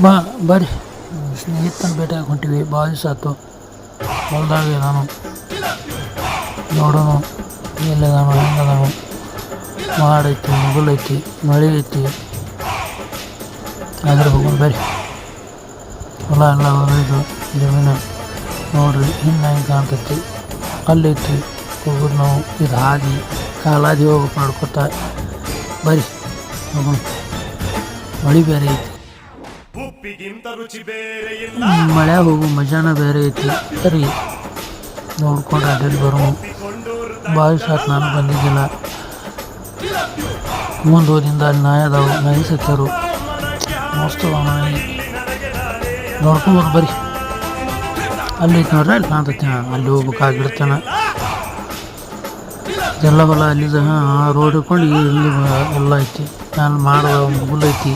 ಬಾ, ಬರ್ರಿ. ಸ್ನೇಹಿತನ ಭೇಟಿಯಾಗಿ ಹೊಂಟಿವಿ. ಭಾಳ ದಿವಸ ಆಯ್ತು. ಹೊಲ್ದಾಗ ನಾನು. ನೋಡೋಣ ಎಲ್ಲಿದಾನು ಹೆಂಗದಾನು ಮಾಡೈತಿ ಮುಗಲೈತಿ ಮಳೆ ಐತಿ ಅದ್ರ ಹೋಗೋಣ, ಬರ್ರಿ. ಹೊಲ ಎಲ್ಲ ಹೊರದು ಜಮೀನು ನೋಡ್ರಿ, ಹಿಂಗೆ ಹೆಂಗೆ ಕಾಣ್ತೈತಿ. ಅಲ್ಲೈತಿ ಹೋಗೋದು ನಾವು. ಇದು ಹಾದಿ, ಕಾಲಾದಿ ಹೋಗಿ ಮಾಡ್ಕೊತ. ಬರ್ರಿ, ಹೋಗೋಣ. ಮಳೆ ಬೇರೆ ಐತಿ. ಉಪ್ಪಿಗಿಂತ ರುಚಿ ಬೇರೆ ಇಲ್ಲ. ಮಳೆ ಹೋಗು ಮಜಾನ ಬೇರೆ ಐತಿ. ಸರಿ, ನೋಡ್ಕೊಂಡು ಅಡ್ಡಲ್ಲಿ ಬರೋ ಬಾಯಿ ಸಾಕು, ನಾನು ಬಂದಿದ್ದಿಲ್ಲ. ಮುಂದೆ ಹೋದಿಂದ ಅಲ್ಲಿ ನಾಯಿ ಅದಾವು, ನಾಯಿ ಸತ್ತರು. ಮಸ್ತ್ ನಾಯಿ. ನೋಡ್ಕೊಂಡು ಬರ್ರಿ. ಅಲ್ಲಿ ಐತಿ ನೋಡ್ರಿ, ಅಲ್ಲಿ ಕಾಣ್ತೈತಿ. ಅಲ್ಲಿ ಹೋಗ್ಬೇಕಾಗಿಡ್ತಾನೆ ಎಲ್ಲ ಬಲ ಅಲ್ಲಿದ. ಹಾಂ ರೋಡ್ ಹಿಡ್ಕೊಂಡು ಇಲ್ಲಿ ಎಲ್ಲ ಐತಿ. ಅಲ್ಲಿ ಮಾಡೋ ಮುಗುಲ್ ಐತಿ.